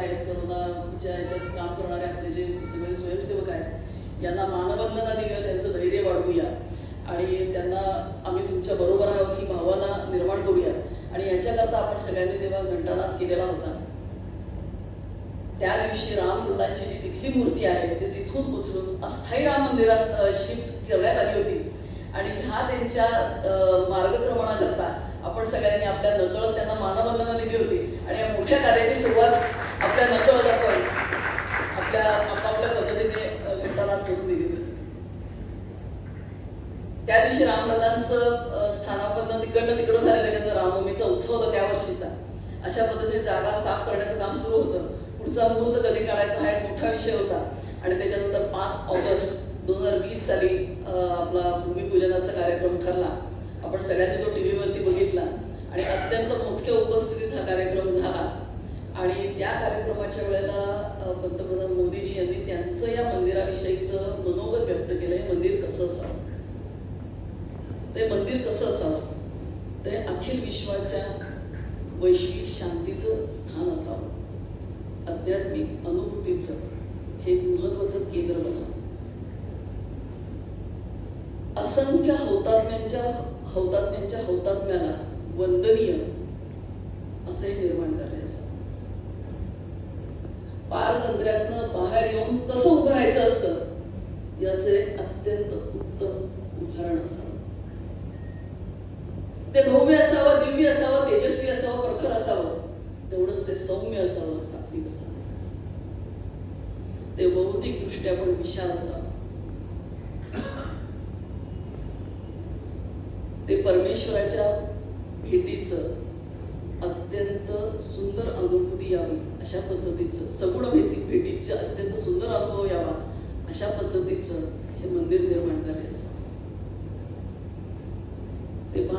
आहेत करोनाच्या याच्यात काम करणारे आपले जे सगळे स्वयंसेवक आहेत यांना मानवंदना देऊया त्यांचं धैर्य वाढवूया. आणि त्यांना आम्ही तुमच्या बरोबर आहोत ही भावना निर्माण करूया. आणि याच्याकरता आपण सगळ्यांनी तेव्हा घंटानाद केलेला होता. त्या दिवशी रामलल्लांची जी तिथली मूर्ती आहे ती तिथून उचलून अस्थायी राम मंदिरात शिफ्ट करण्यात आली होती. आणि ह्या त्यांच्या मार्गक्रमणाकरता आपण सगळ्यांनी आपल्या नकळत त्यांना मानवंदना दिली होती. आणि या मोठ्या कार्याची सुरुवात आपल्या नकळत आपण आपल्या आपापल्या पद्धतीने अ, करून दिली त्या दिवशी रामदादांचं अ, स्थानापन्न तिकडनं तिकडं झालं त्याच्यानंतर रामनवमीचा उत्सव होता त्या वर्षीचा. अशा पद्धतीने जागा साफ करण्याचं काम सुरू होतं. पुढचा मुहूर्त कधी काढायचा हा एक मोठा विषय होता. आणि त्याच्यानंतर पाच ऑगस्ट दोन हजार वीस साली आपला भूमिपूजनाचा कार्यक्रम ठरला. आपण सगळ्यांनी तो टी व्हीवरती बघितला. आणि अत्यंत मोजक्या उपस्थितीत हा कार्यक्रम झाला. आणि त्या कार्यक्रमाच्या वेळेला पंतप्रधान मोदीजी यांनी त्यांचं या मंदिराविषयीचं मनोगत व्यक्त केलं हे मंदिर कसं असावं? ते मंदिर कसं असावं? ते अखिल विश्वाच्या वैश्विक शांतीचं स्थान असावं. आध्यात्मिक अनुभूतीचं हे महत्वाचं केंद्र बनावं. असंख्य हौतात्म्यांच्या हौतात्म्यांच्या हौतात्म्याला वंदनीय असं हे निर्माण करायचं पारतंत्र्यातनं बाहेर येऊन कसं उभं राहायचं असतं याचे अत्यंत उत्तम उदाहरण असावं. ते भव्य असावं दिव्य असावं तेजस्वी असावं प्रखर असावं तेवढंच ते सौम्य असावं सात्विक असावं. ते भौतिक दृष्ट्या पण विशाल असावं. ते परमेश्वराच्या भेटीचं अत्यंत सुंदर अनुभूती यावी अशा पद्धतीचं. सगुण भेटी भेटीचं अत्यंत सुंदर अनुभव यावा अशा पद्धतीचं हे मंदिर निर्माण करायचं ते भारत